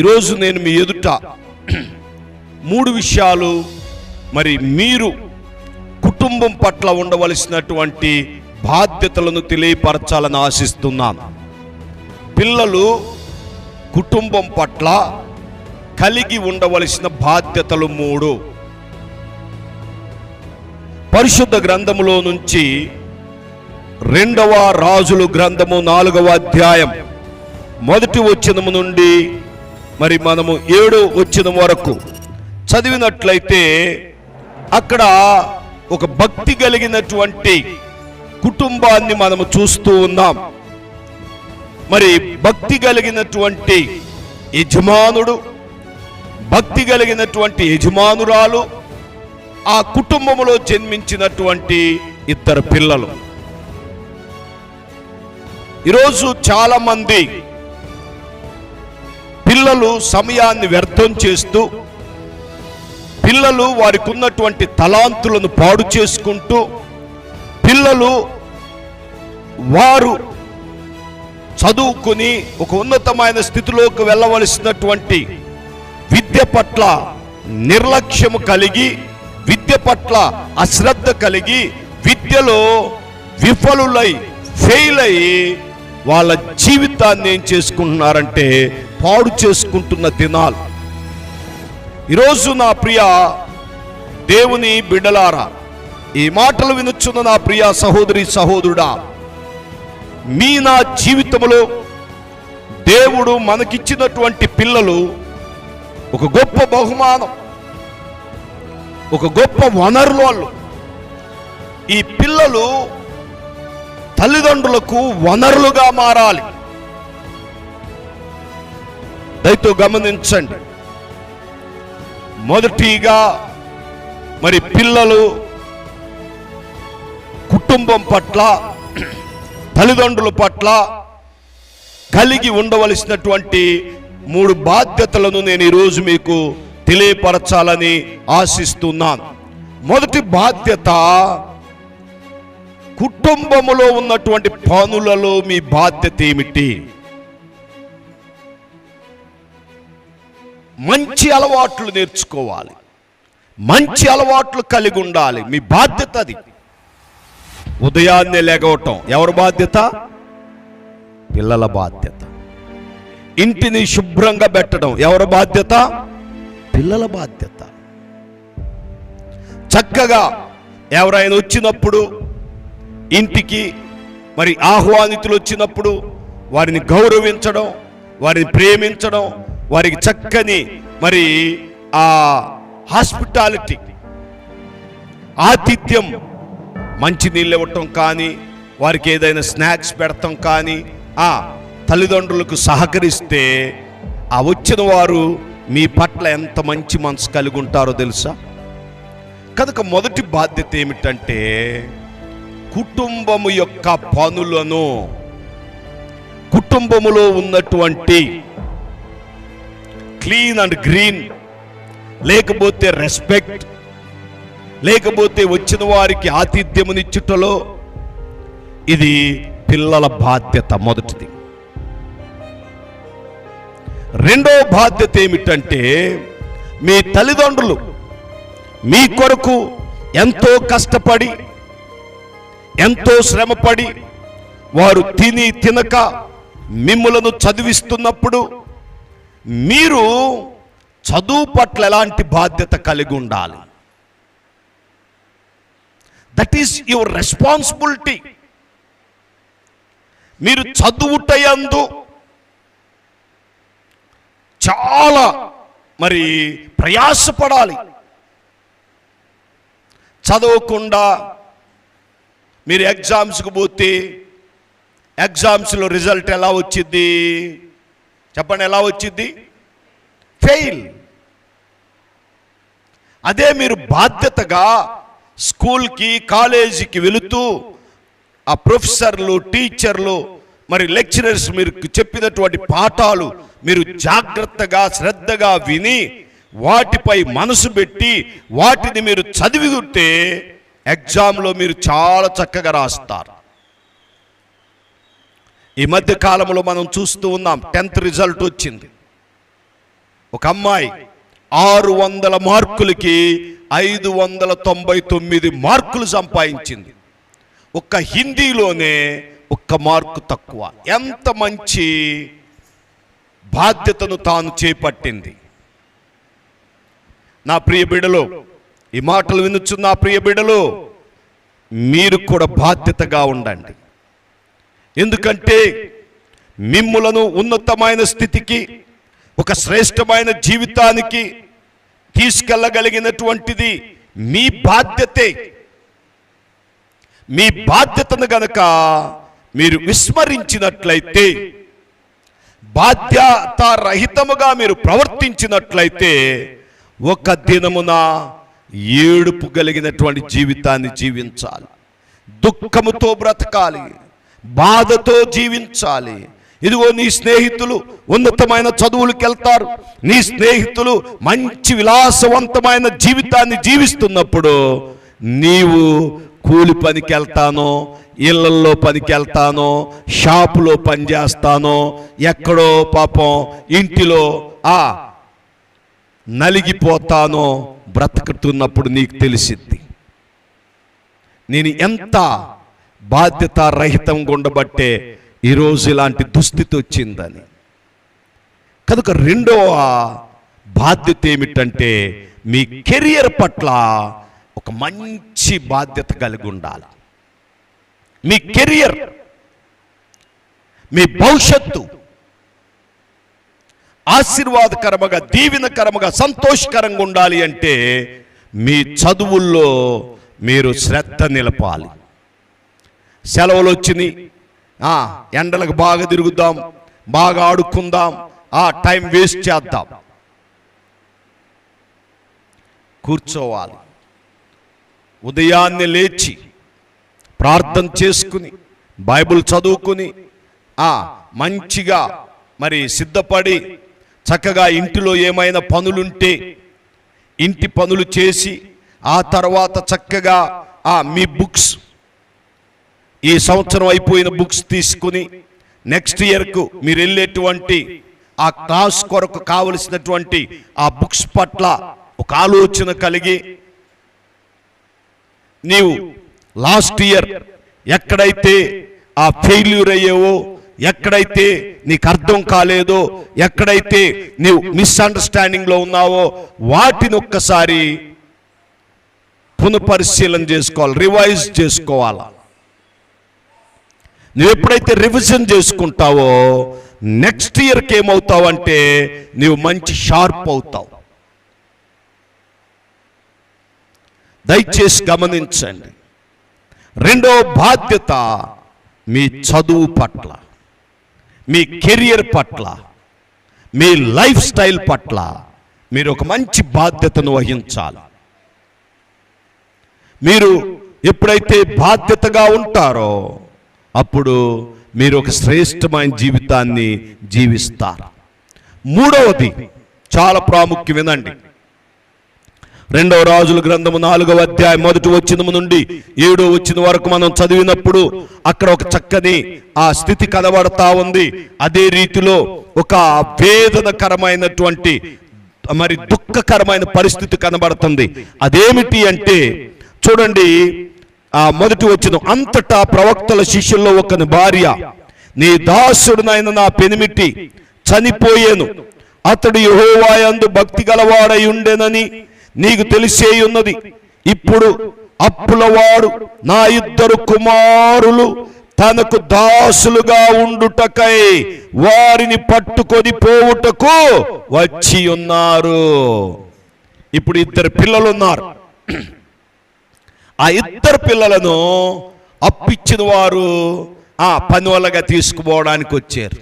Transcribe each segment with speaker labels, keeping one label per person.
Speaker 1: ఈరోజు నేను మీ ఎదుట మూడు విషయాలు మరి మీరు కుటుంబం పట్ల ఉండవలసినటువంటి బాధ్యతలను తెలియపరచాలని ఆశిస్తున్నాను. పిల్లలు కుటుంబం పట్ల కలిగి ఉండవలసిన బాధ్యతలు మూడు. పరిశుద్ధ గ్రంథములో నుంచి రెండవ రాజులు గ్రంథము నాలుగవ అధ్యాయం మొదటి వచ్చినము నుండి మరి మనము ఏడు వచ్చిన వరకు చదివినట్లయితే అక్కడ ఒక భక్తి కలిగినటువంటి కుటుంబాన్ని మనము చూస్తూ ఉన్నాం. మరి భక్తి కలిగినటువంటి యజమానుడు భక్తి కలిగినటువంటి యజమానురాలు ఆ కుటుంబంలో జన్మించినటువంటి ఇద్దరు పిల్లలు. ఈరోజు చాలామంది పిల్లలు సమయాన్ని వ్యర్థం చేస్తూ పిల్లలు వారికి ఉన్నటువంటి తలాంతులను పాడు చేసుకుంటూ పిల్లలు వారు చదువుకుని ఒక ఉన్నతమైన స్థితిలోకి వెళ్ళవలసినటువంటి విద్య పట్ల నిర్లక్ష్యము కలిగి విద్య పట్ల అశ్రద్ధ కలిగి విద్యలో విఫలులై ఫెయిల్ అయి వాళ్ళ జీవితాన్ని ఏం చేసుకుంటున్నారంటే పాడు చేసుకుంటున్న దినాలు. ఈరోజు నా ప్రియ దేవుని బిడ్డలారా ఈ మాటలు వినుచున్న నా ప్రియ సహోదరి సహోదరుడా మీ నా జీవితంలో దేవుడు మనకిచ్చినటువంటి పిల్లలు ఒక గొప్ప బహుమానం ఒక గొప్ప వనరులు వాళ్ళు. ఈ పిల్లలు తల్లిదండ్రులకు వనరులుగా మారాలి. దయతో గమనించండి. మొదటిగా మరి పిల్లలు కుటుంబం పట్ల తల్లిదండ్రుల పట్ల కలిగి ఉండవలసినటువంటి మూడు బాధ్యతలను నేను ఈరోజు మీకు తెలియపరచాలని ఆశిస్తున్నాను. మొదటి బాధ్యత కుటుంబములో ఉన్నటువంటి పనులలో మీ బాధ్యత ఏమిటి? మంచి అలవాట్లు నేర్చుకోవాలి. మంచి అలవాట్లు కలిగి ఉండాలి. మీ బాధ్యత అది. ఉదయాన్నే లేగవటం. ఎవరి బాధ్యత? పిల్లల బాధ్యత. ఇంటిని శుభ్రంగా పెట్టడం. ఎవరి బాధ్యత? పిల్లల బాధ్యత. చక్కగా ఎవరైనా వచ్చినప్పుడు ఇంటికి మరి ఆహ్వానితులు వచ్చినప్పుడు వారిని గౌరవించడం వారిని ప్రేమించడం వారికి చక్కని మరి ఆ హాస్పిటాలిటీ ఆతిథ్యం మంచి నీళ్ళు ఇవ్వటం కానీ వారికి ఏదైనా స్నాక్స్ పెడతాం కానీ ఆ తల్లిదండ్రులకు సహకరిస్తే ఆ వచ్చిన వారు మీ పట్ల ఎంత మంచి మనసు కలిగి ఉంటారో తెలుసా? కనుక మొదటి బాధ్యత ఏమిటంటే కుటుంబము యొక్క పనులను కుటుంబములో ఉన్నటువంటి క్లీన్ అండ్ గ్రీన్. లేకపోతే రెస్పెక్ట్. లేకపోతే వచ్చిన వారికి ఆతిథ్యమునిచ్చుటలో ఇది పిల్లల బాధ్యత మొదటిది. రెండో బాధ్యత ఏమిటంటే మీ తల్లిదండ్రులు మీ కొరకు ఎంతో కష్టపడి ఎంతో శ్రమపడి వారు తిని తినక మిమ్ములను చదివిస్తున్నప్పుడు మీరు చదువు పట్ల ఎలాంటి బాధ్యత కలిగి ఉండాలి? దట్ ఈస్ యువర్ రెస్పాన్సిబిలిటీ మీరు చదువుటయందు చాలా మరి ప్రయాసపడాలి. చదవకుండా మీరు ఎగ్జామ్స్కి పోతే ఎగ్జామ్స్లో రిజల్ట్ ఎలా వచ్చింది? చెప్పండి ఎలా వచ్చింది? ఫెయిల్ అదే మీరు బాధ్యతగా స్కూల్కి కాలేజీకి వెళుతూ ఆ ప్రొఫెసర్లు టీచర్లు మరి లెక్చరర్స్ మీరు చెప్పినటువంటి పాఠాలు మీరు జాగ్రత్తగా శ్రద్ధగా విని వాటిపై మనసు పెట్టి వాటిని మీరు చదివి ఉంటే ఎగ్జామ్లో మీరు చాలా చక్కగా రాస్తారు. ఈ మధ్య కాలంలో మనం చూస్తూ ఉన్నాం టెన్త్ రిజల్ట్ వచ్చింది. ఒక అమ్మాయి ఆరు వందల మార్కులకి ఐదు వందల తొంభై తొమ్మిది మార్కులు సంపాదించింది. ఒక్క హిందీలోనే ఒక్క మార్కు తక్కువ. ఎంత మంచి బాధ్యతను తాను చేపట్టింది. నా ప్రియ బిడలో ఈ మాటలు వినుచు నా ప్రియ బిడలో మీరు కూడా బాధ్యతగా ఉండండి. ఎందుకంటే మిమ్ములను ఉన్నతమైన స్థితికి ఒక శ్రేష్టమైన జీవితానికి తీసుకెళ్ళగలిగినటువంటిది మీ బాధ్యతే. మీ బాధ్యతను గనక మీరు విస్మరించినట్లయితే బాధ్యతారహితముగా మీరు ప్రవర్తించినట్లయితే ఒక దినమున ఏడుపు కలిగినటువంటి జీవితాన్ని జీవించాలి. దుఃఖముతో బ్రతకాలి. బాధతో జీవించాలి. ఇదిగో నీ స్నేహితులు ఉన్నతమైన చదువులకు వెళ్తారు. నీ స్నేహితులు మంచి విలాసవంతమైన జీవితాన్ని జీవిస్తున్నప్పుడు నీవు కూలి పనికి వెళ్తానో ఇళ్ళల్లో పనికి వెళ్తానో షాపులో పని చేస్తానో ఎక్కడో పాపం ఇంటిలో ఆ నలిగిపోతానో బ్రతుకుతున్నప్పుడు నీకు తెలిసిద్ది. నేను ఎంత బాధ్యత రహితం ఉండబట్టే ఈరోజు ఇలాంటి దుస్థితి వచ్చిందని. కనుక రెండవ బాధ్యత ఏమిటంటే మీ కెరియర్ పట్ల ఒక మంచి బాధ్యత కలిగి ఉండాలి. మీ కెరియర్ మీ భవిష్యత్తు ఆశీర్వాదకరముగా దీవెనకరముగా సంతోషకరంగా ఉండాలి అంటే మీ చదువుల్లో మీరు శ్రద్ధ నిలపాలి. సెలవులు వచ్చినాయి ఎండలకు బాగా తిరుగుదాం బాగా ఆడుకుందాం ఆ టైం వేస్ట్ చేద్దాం. కూర్చోవాలి. ఉదయాన్నే లేచి ప్రార్థన చేసుకుని బైబిల్ చదువుకుని ఆ మంచిగా మరి సిద్ధపడి చక్కగా ఇంటిలో ఏమైనా పనులుంటే ఇంటి పనులు చేసి ఆ తర్వాత చక్కగా ఆ మీ బుక్స్ ఈ సంవత్సరం అయిపోయిన బుక్స్ తీసుకుని నెక్స్ట్ ఇయర్కు మీరు వెళ్ళేటువంటి ఆ క్లాస్ కొరకు కావలసినటువంటి ఆ బుక్స్ పట్ల ఒక ఆలోచన కలిగి నీవు లాస్ట్ ఇయర్ ఎక్కడైతే ఆ ఫెయిల్యూర్ అయ్యేవో ఎక్కడైతే నీకు అర్థం కాలేదో ఎక్కడైతే నీవు మిస్అండర్స్టాండింగ్లో ఉన్నావో వాటిని ఒక్కసారి పునఃపరిశీలన చేసుకోవాలి రివైజ్ చేసుకోవాలి? నువ్వు ఎప్పుడైతే రివిజన్ చేసుకుంటావో నెక్స్ట్ ఇయర్కి ఏమవుతావు అంటే మంచి షార్ప్ అవుతావు. దయచేసి గమనించండి. రెండో బాధ్యత మీ చదువు పట్ల మీ కెరియర్ పట్ల మీ లైఫ్ స్టైల్ పట్ల మీరు ఒక మంచి బాధ్యతను వహించాలి. మీరు ఎప్పుడైతే బాధ్యతగా ఉంటారో అప్పుడు మీరు ఒక శ్రేష్టమైన జీవితాన్ని జీవిస్తారు. మూడవది చాలా ప్రాముఖ్యం వినండి. రెండవ రాజుల గ్రంథము నాలుగవ అధ్యాయం మొదటి వచ్చిన నుండి ఏడో వచ్చిన వరకు మనం చదివినప్పుడు అక్కడ ఒక చక్కని ఆ స్థితి కనబడతా ఉంది. అదే రీతిలో ఒక వేదనకరమైనటువంటి మరి దుఃఖకరమైన పరిస్థితి కనబడుతుంది. అదేమిటి అంటే చూడండి ఆ మొదటి వచ్చిన అంతటా ప్రవక్తల శిష్యుల్లో ఒకని భార్య నీ దాసుడునైన నా పెనిమిటి చనిపోయేను. అతడు యహోవాయందు భక్తి గలవాడై ఉండేనని నీకు తెలిసే ఉన్నది ఇప్పుడు అప్పులవాడు నా ఇద్దరు కుమారులు తనకు దాసులుగా ఉండుటకై వారిని పట్టుకొని పోవుటకు వచ్చి ఉన్నారు ఇప్పుడు ఇద్దరు పిల్లలు ఉన్నారు ఆ ఇద్దరు పిల్లలను అప్పిచ్చిన వారు ఆ పని తీసుకుపోవడానికి వచ్చారు.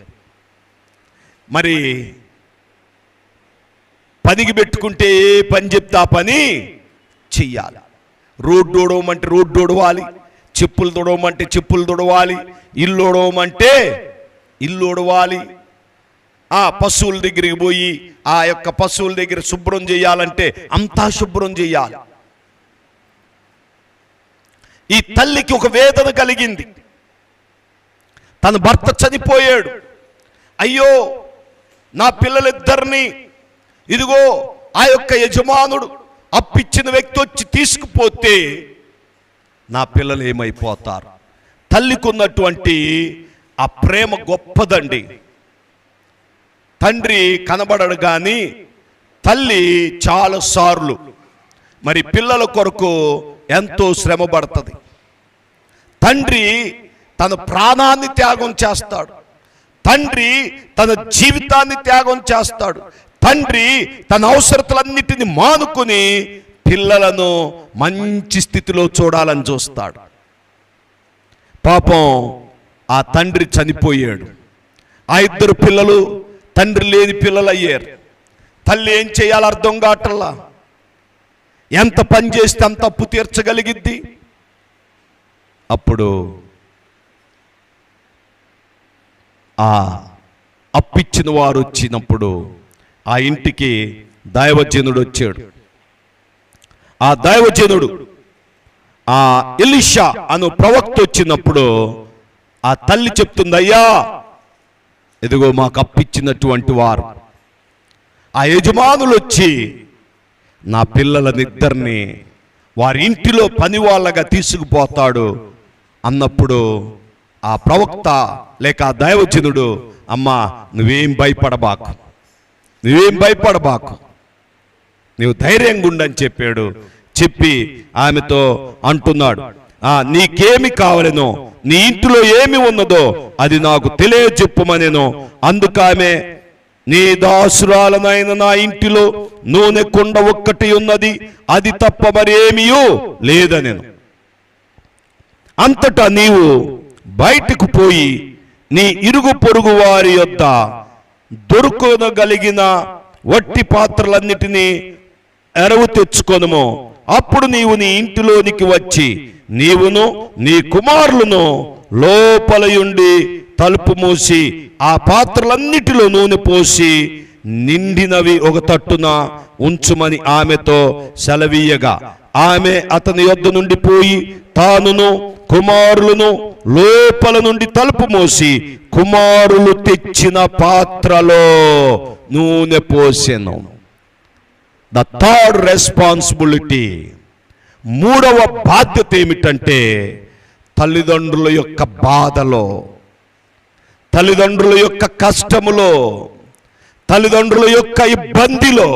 Speaker 1: మరి పనికి పెట్టుకుంటే ఏ పని చెప్తే ఆ పని చెయ్యాలి. రోడ్డు ఊడవమంటే రోడ్డు ఊడవాలి చెప్పులు తుడవమంటే చెప్పులు తుడవాలి ఇల్లు ఉడవమంటే ఇల్లు ఉడవాలి ఆ పశువుల దగ్గరికి పోయి ఆ యొక్క పశువుల దగ్గర శుభ్రం చేయాలంటే అంతా శుభ్రం చేయాలి. ఈ తల్లికి ఒక వేదన కలిగింది. తన భర్త చనిపోయాడు. అయ్యో నా పిల్లలిద్దరిని ఇదిగో ఆ యొక్క యజమానుడు అప్పిచ్చిన వ్యక్తి వచ్చి తీసుకుపోతే నా పిల్లలు ఏమైపోతారు? తల్లికి ఉన్నటువంటి ఆ ప్రేమ గొప్పదండి. తండ్రి కనబడడు కానీ తల్లి చాలా సార్లు మరి పిల్లల కొరకు ఎంతో శ్రమ పడుతుంది తండ్రి తన ప్రాణాన్ని త్యాగం చేస్తాడు. తండ్రి తన జీవితాన్ని త్యాగం చేస్తాడు. తండ్రి తన అవసరతలన్నిటిని మానుకొని పిల్లలను మంచి స్థితిలో చూడాలని చూస్తాడు. పాపం ఆ తండ్రి చనిపోయాడు. ఆ ఇద్దరు పిల్లలు తండ్రి లేని పిల్లలు అయ్యారు తల్లి ఏం చేయాలో అర్థం కావట్లా? ఎంత పని చేస్తే అంత అప్పు తీర్చగలిగిద్ది? అప్పుడు ఆ అప్పిచ్చిన వారు వచ్చినప్పుడు ఆ ఇంటికి దైవజనుడు వచ్చాడు. ఆ దైవజనుడు ఆ ఎలిషా అను ప్రవక్త వచ్చినప్పుడు ఆ తల్లి చెప్తుంది అయ్యా ఇదిగో మాకు అప్పిచ్చినటువంటి వారు. ఆ యజమానులు వచ్చి నా పిల్లలనిద్దరిని వారి ఇంటిలో పని వాళ్ళగా తీసుకుపోతాడు. అన్నప్పుడు ఆ ప్రవక్త లేక ఆ దైవజనుడు అమ్మా నువ్వేం భయపడబాకు. నువ్వేం భయపడబాకు. నీవు ధైర్యంగా ఉండని చెప్పాడు. చెప్పి ఆమెతో అంటున్నాడు ఆ నీకేమి కావలెనో నీ ఇంటిలో ఏమి ఉన్నదో అది నాకు తెలియచెప్పుమనేనో అందుకు ఆమె నీ దాసురాలనైన నా ఇంటిలో నూనె కుండ ఒక్కటి ఉన్నది అది తప్ప మరేమియో లేదనెను అంతటా నీవు బయటకు పోయి నీ ఇరుగు పొరుగు వారి యొద్ద దొరుకునగలిగిన వట్టి పాత్రలన్నిటినీ ఎరవు తెచ్చుకొనుము. అప్పుడు నీవు నీ ఇంటిలోనికి వచ్చి నీవును నీ కుమారులను లోపలయుండి తలుపు మూసి ఆ పాత్రలన్నిటిలో నూనె పోసి నిండినవి ఒక తట్టున ఉంచుమని ఆమెతో సెలవీయగా. ఆమె అతని యొద్ద నుండి పోయి తానును కుమారులను లోపల నుండి తలుపు మోసి కుమారులు తెచ్చిన పాత్రలో నూనె పోసెను. ద థర్డ్ రెస్పాన్సిబిలిటీ మూడవ బాధ్యత ఏమిటంటే తల్లిదండ్రుల యొక్క బాధలో తల్లిదండ్రుల యొక్క కష్టములో తల్లిదండ్రుల యొక్క ఇబ్బందిలో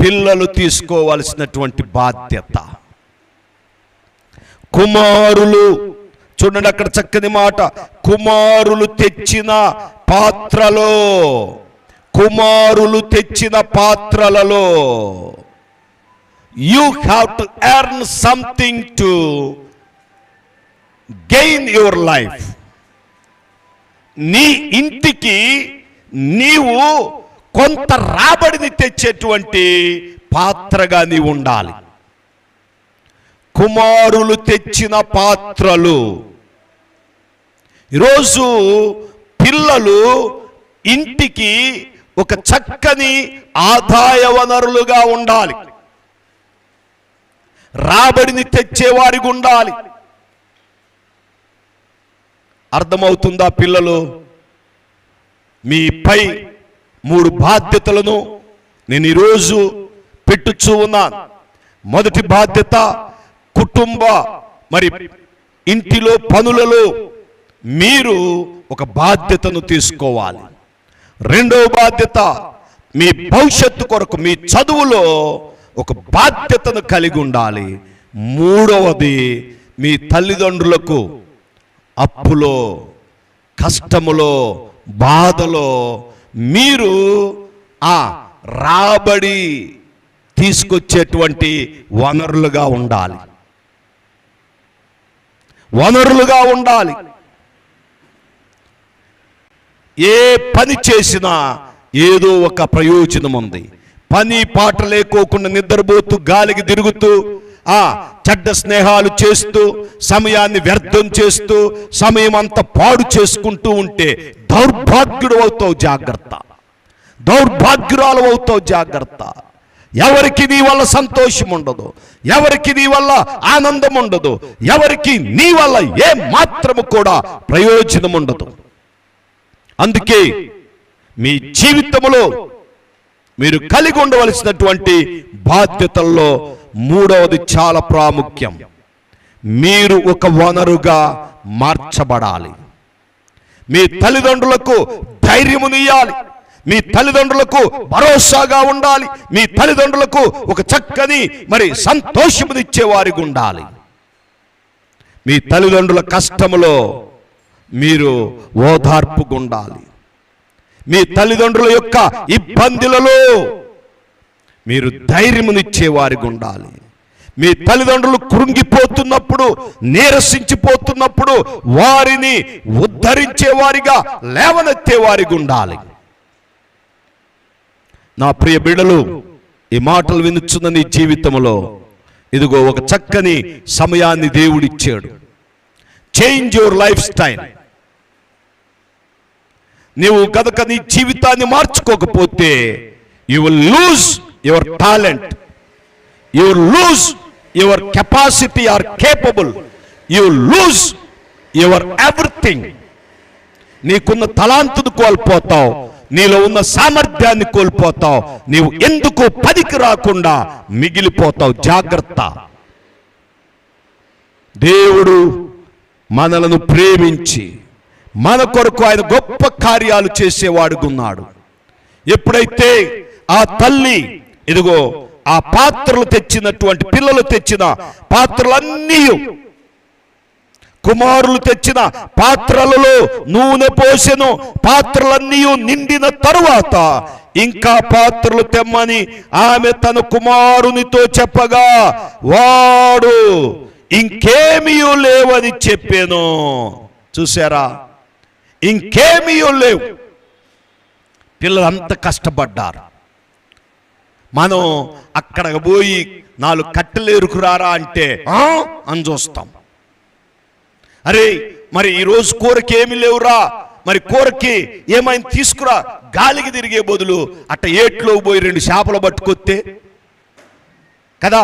Speaker 1: పిల్లలు తీసుకోవలసినటువంటి బాధ్యత. కుమారులు చూడండి అక్కడ చక్కని మాట కుమారులు తెచ్చిన పాత్రలో కుమారులు తెచ్చిన పాత్రలలో you have to earn something to gain your life నీ ఇంటికి నీవు కొంత రాబడిని తెచ్చేటువంటి పాత్రగా నీవు ఉండాలి. కుమారులు తెచ్చిన పాత్రలు. ఈరోజు పిల్లలు ఇంటికి ఒక చక్కని ఆదాయ వనరులుగా ఉండాలి. రాబడిని తెచ్చేవారికి ఉండాలి. అర్థమవుతుందా పిల్లలు? మీపై మూడు బాధ్యతలను నేను ఈరోజు పెట్టుచూ ఉన్నాను. మొదటి బాధ్యత కుటుంబ మరి ఇంటిలో పనులలో మీరు ఒక బాధ్యతను తీసుకోవాలి. రెండవ బాధ్యత మీ భవిష్యత్తు కొరకు మీ చదువులో ఒక బాధ్యతను కలిగి ఉండాలి. మూడవది మీ తల్లిదండ్రులకు అప్పులో కష్టములో బాధలో మీరు ఆ రాబడి తీసుకొచ్చేటువంటి వనరులుగా ఉండాలి. వనరులుగా ఉండాలి. ఏ పని చేసినా ఏదో ఒక ప్రయోజనం ఉంది పని పాట లేకోకుండా నిద్రపోతూ గాలికి తిరుగుతూ ఆ చెడ్డ స్నేహాలు చేస్తూ సమయాన్ని వ్యర్థం చేస్తూ సమయం అంతా పాడు చేసుకుంటూ ఉంటే దౌర్భాగ్యుడు అవుతావు జాగ్రత్త. దౌర్భాగ్యురాలు అవుతావు జాగ్రత్త. ఎవరికి నీ వల్ల సంతోషం ఉండదు ఎవరికి నీ వల్ల ఆనందం ఉండదు ఎవరికి నీ వల్ల ఏ మాత్రము కూడా ప్రయోజనం ఉండదు. అందుకే మీ జీవితంలో మీరు కలిగి ఉండవలసినటువంటి బాధ్యతల్లో మూడవది చాలా ప్రాముఖ్యం. మీరు ఒక వనరుగా మార్చబడాలి. మీ తల్లిదండ్రులకు ధైర్యమునియాలి మీ తల్లిదండ్రులకు భరోసాగా ఉండాలి. మీ తల్లిదండ్రులకు ఒక చక్కని మరి సంతోషమునిచ్చేవారికి ఉండాలి. మీ తల్లిదండ్రుల కష్టములో మీరు ఓదార్పుగా ఉండాలి. మీ తల్లిదండ్రుల యొక్క ఇబ్బందులలో మీరు ధైర్యమునిచ్చే వారికి ఉండాలి. మీ తల్లిదండ్రులు కృంగిపోతున్నప్పుడు నీరసించిపోతున్నప్పుడు వారిని ఉద్ధరించే వారిగా లేవనెత్తే వారికి ఉండాలి. నా ప్రియ బిడ్డలు ఈ మాటలు వినుచున్న నీ జీవితంలో ఇదిగో ఒక చక్కని సమయాన్ని దేవుడిచ్చాడు. చేంజ్ యువర్ లైఫ్ స్టైల్ నీవు గనక నీ జీవితాన్ని మార్చుకోకపోతే you will lose your talent you lose your capacity or capable you lose your everything నీకున్న తలాంతును కోల్పోతావు. నీలో ఉన్న సామర్థ్యాన్ని కోల్పోతావు. నీవు ఎందుకు పనికి రాకుండా మిగిలిపోతావు? జాగ్రత్త. దేవుడు మనలను ప్రేమించి మన కొరకు ఆయన గొప్ప కార్యాలు చేసేవాడుగున్నాడు. ఎప్పుడైతే ఆ తల్లి ఇదిగో ఆ పాత్రలు తెచ్చినటువంటి పిల్లలు తెచ్చిన పాత్రలన్నీ కుమారులు తెచ్చిన పాత్రలలో నూనె పోసెను పాత్రలన్నీ నిండిన తరువాత ఇంకా పాత్రలు తెమ్మని ఆమె తన కుమారునితో చెప్పగా వాడు ఇంకేమీ లేవని చెప్పాను. చూసారా ఇంకేమీ లేవు. పిల్లలు అంత కష్టపడ్డారు. మనం అక్కడ పోయి నాలుగు కట్టెలు ఎరుకురారా అంటే అని చూస్తాం. అరే మరి ఈరోజు కూరకి ఏమి లేవురా? మరి కూరకి ఏమైనా తీసుకురా. గాలికి తిరిగే బదులు అట్ట ఏట్లో పోయి రెండు చేపలు పట్టుకొస్తే కదా?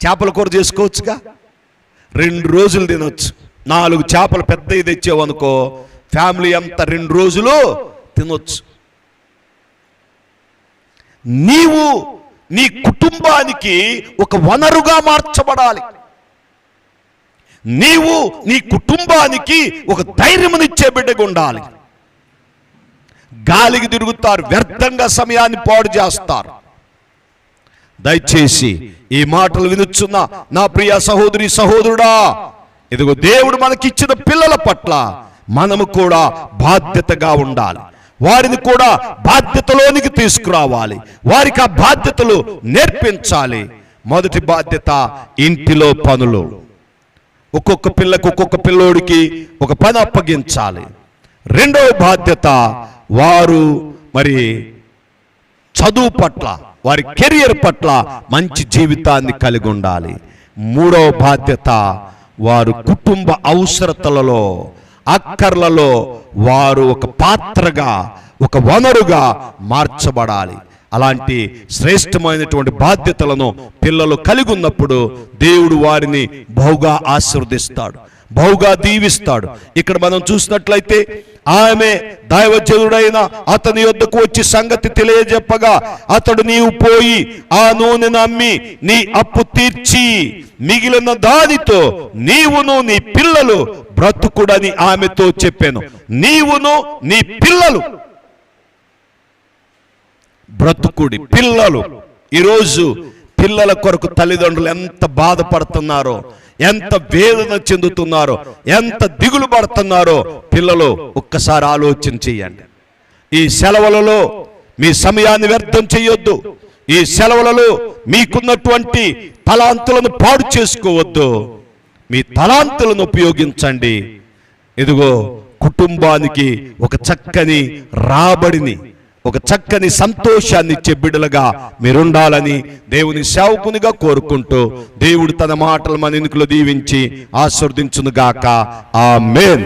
Speaker 1: చేపల కూర చేసుకోవచ్చుగా? రెండు రోజులు తినొచ్చు. నాలుగు చేపలు పెద్దవి తెచ్చేవనుకో ఫ్యామిలీ అంతా రెండు రోజులు తినొచ్చు. నీవు నీ కుటుంబానికి ఒక వనరుగా మార్చబడాలి. నీవు నీ కుటుంబానికి ఒక ధైర్యమునిచ్చే బిడ్డగా ఉండాలి. గాలికి తిరుగుతారు వ్యర్థంగా సమయాన్ని పాడు చేస్తారు. దయచేసి ఈ మాటలు వినుచున్న నా ప్రియ సహోదరి సహోదరుడా ఇదిగో దేవుడు మనకిచ్చిన పిల్లల పట్ల మనము కూడా బాధ్యతగా ఉండాలి. వారిని కూడా బాధ్యతలోనికి తీసుకురావాలి. వారికి ఆ బాధ్యతలు నేర్పించాలి. మొదటి బాధ్యత ఇంటిలో పనులు. ఒక్కొక్క పిల్లకు ఒక్కొక్క పిల్లోడికి ఒక పని అప్పగించాలి. రెండవ బాధ్యత వారు మరి చదువు పట్ల వారి కెరియర్ పట్ల మంచి జీవితాన్ని కలిగి ఉండాలి. మూడవ బాధ్యత వారు కుటుంబ అవసరతలలో అక్కర్లలో వారు ఒక పాత్రగా ఒక వనరుగా మార్చబడాలి. అలాంటి శ్రేష్టమైనటువంటి బాధ్యతలను పిల్లలు కలిగి ఉన్నప్పుడు దేవుడు వారిని బహుగా ఆశీర్వదిస్తాడు. బహుగా దీవిస్తాడు. ఇక్కడ మనం చూసినట్లయితే ఆమె దైవజనుడైన అతని యొద్దకు వచ్చి సంగతి తెలియజెప్పగా అతడు నీవు పోయి ఆ నూనె నమ్మి నీ అప్పు తీర్చి మిగిలిన దానితో నీవును నీ పిల్లలు బ్రతుకుడని ఆమెతో చెప్పాను. నీవును నీ పిల్లలు బ్రతుకుడి పిల్లలు. ఈరోజు పిల్లల కొరకు తల్లిదండ్రులు ఎంత బాధపడుతున్నారో ఎంత వేదన చెందుతున్నారో ఎంత దిగులు పడుతున్నారో పిల్లలు ఒక్కసారి ఆలోచన చేయండి. ఈ సెలవులలో మీ సమయాన్ని వ్యర్థం చేయొద్దు. ఈ సెలవులలో మీకున్నటువంటి తలాంతులను పాడు చేసుకోవద్దు. మీ తలాంతులను ఉపయోగించండి. ఇదిగో కుటుంబానికి ఒక చక్కని రాబడిని ఒక చక్కని సంతోషాన్ని ఇచ్చే బిడ్డలుగా మీరుండాలని దేవుని సేవకునిగా కోరుకుంటూ దేవుడు తన మాటలు మన ఎన్నికలు దీవించి ఆస్వర్దించునుగాక ఆ మేన్